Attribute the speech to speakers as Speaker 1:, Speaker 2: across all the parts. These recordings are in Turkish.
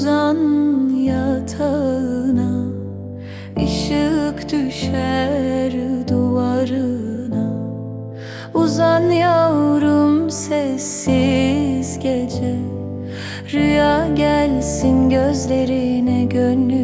Speaker 1: uzan yatağına Işık düşer duvarına. Uzan yavrum sessiz gece. Rüya gelsin gözlerine gönlü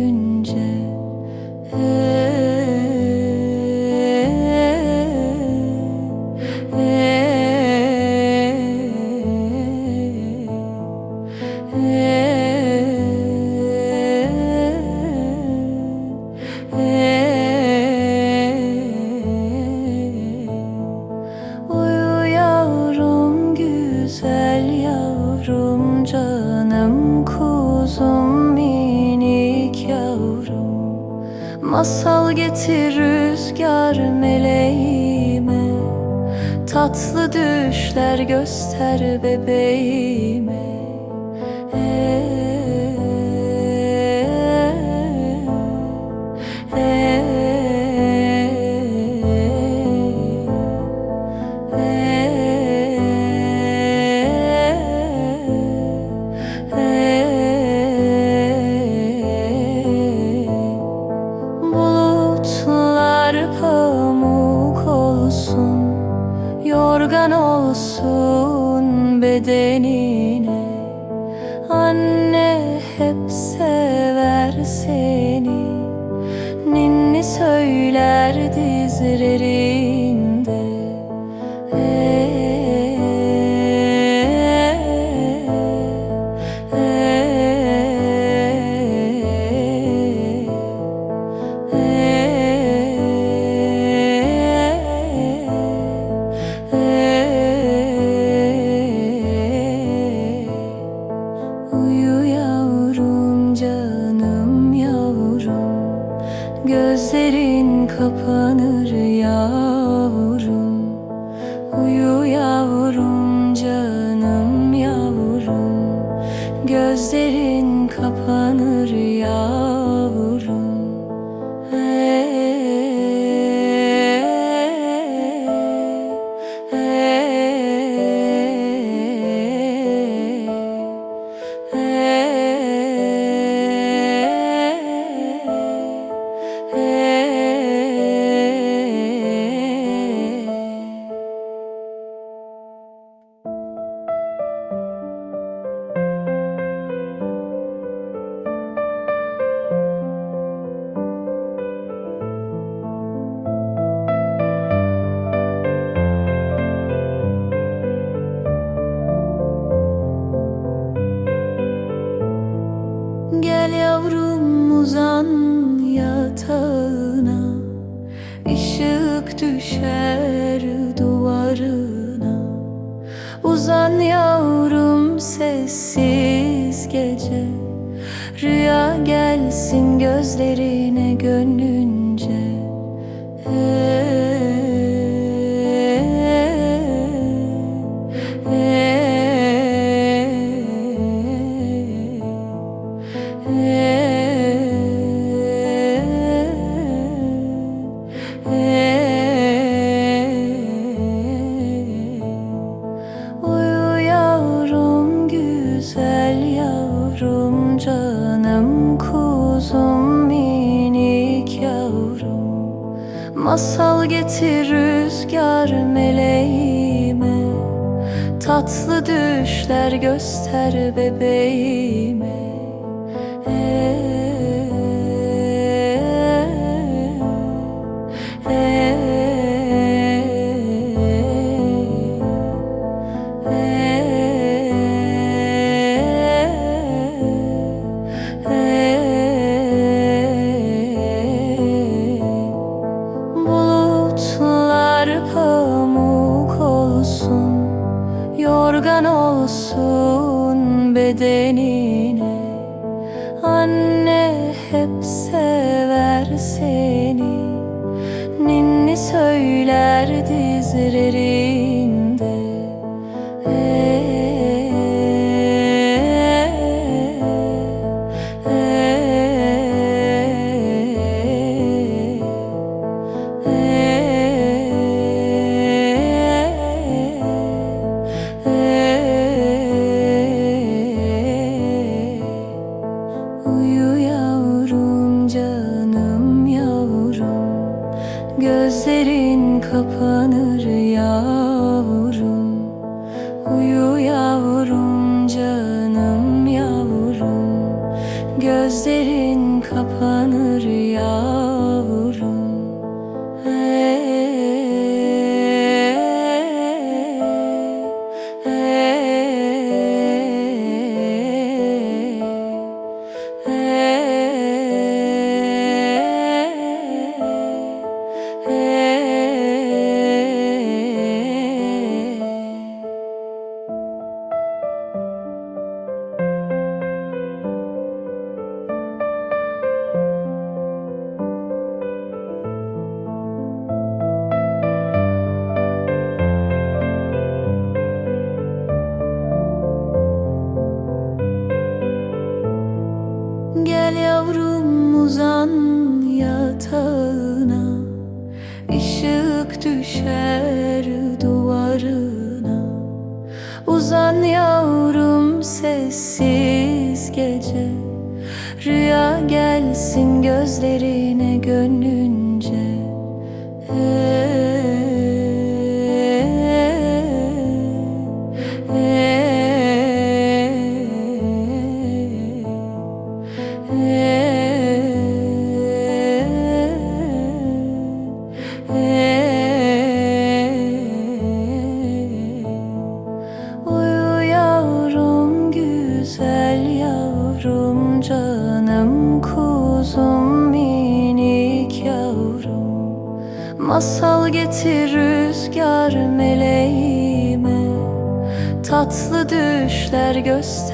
Speaker 1: her gece Rüya gelsin gözlerine gönlünce hey. tatlı düşler göster bebeğime. Ee, söyler dizleri gözlerin kapalı. gece. Rüya gelsin gözlerine gönlüne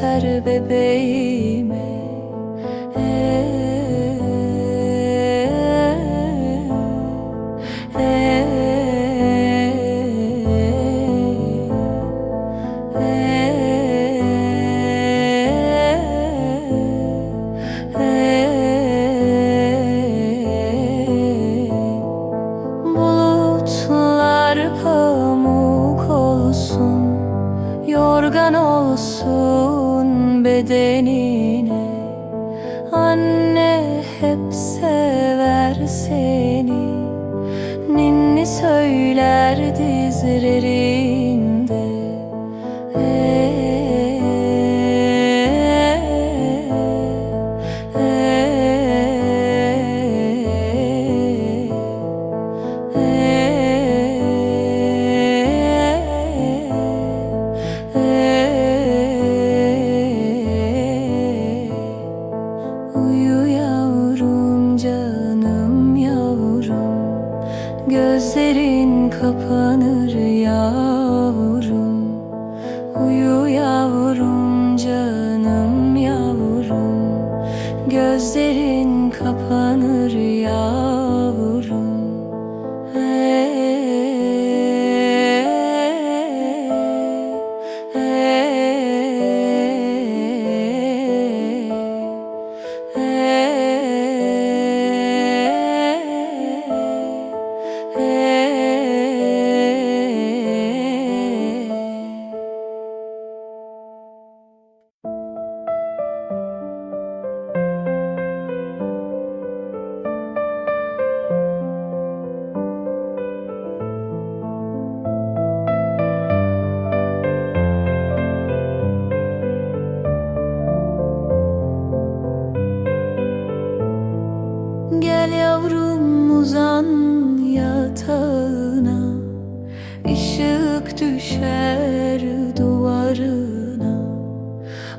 Speaker 1: yeter bebeğim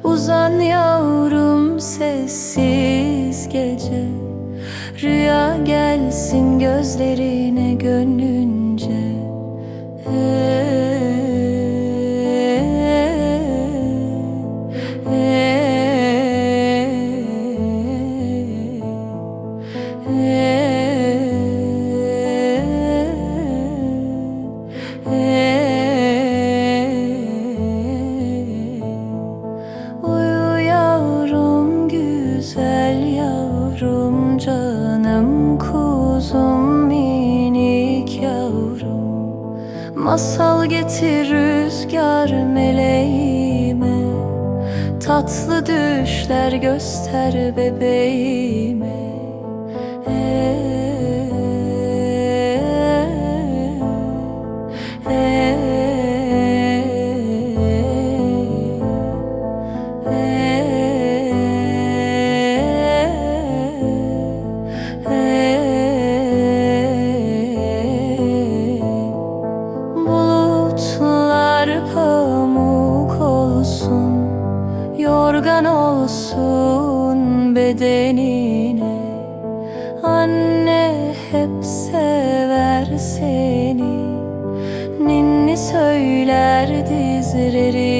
Speaker 1: Uzan yavrum sessiz gece Rüya gelsin gözlerine gönlünce hey. Masal getir rüzgar meleğime. Tatlı düşler göster bebeğime. hep sever seni. Ninni söyler dizleri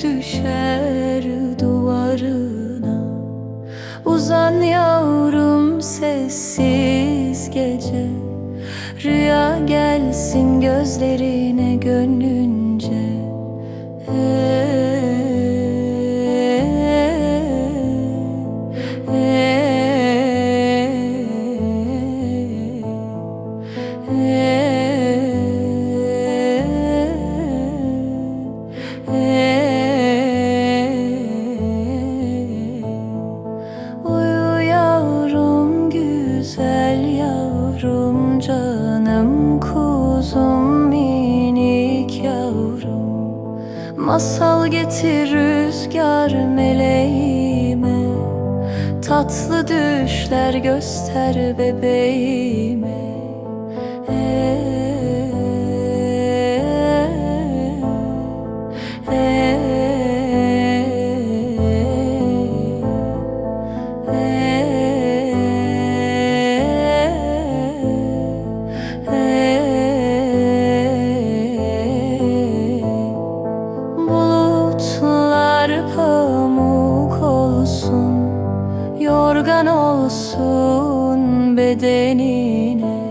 Speaker 1: düşer duvarına. Uzan yavrum sessiz gece. Rüya gelsin gözlerine gönlün yavrum canım kuzum minik yavrum. Masal getir rüzgar meleğime. Tatlı düşler göster bebeğime. olsun bedenine.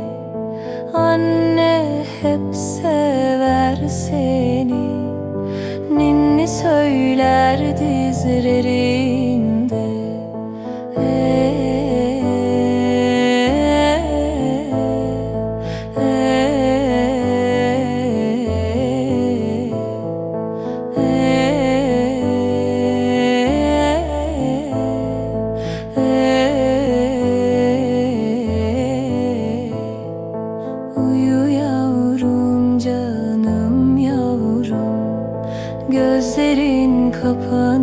Speaker 1: gözlerin kapalı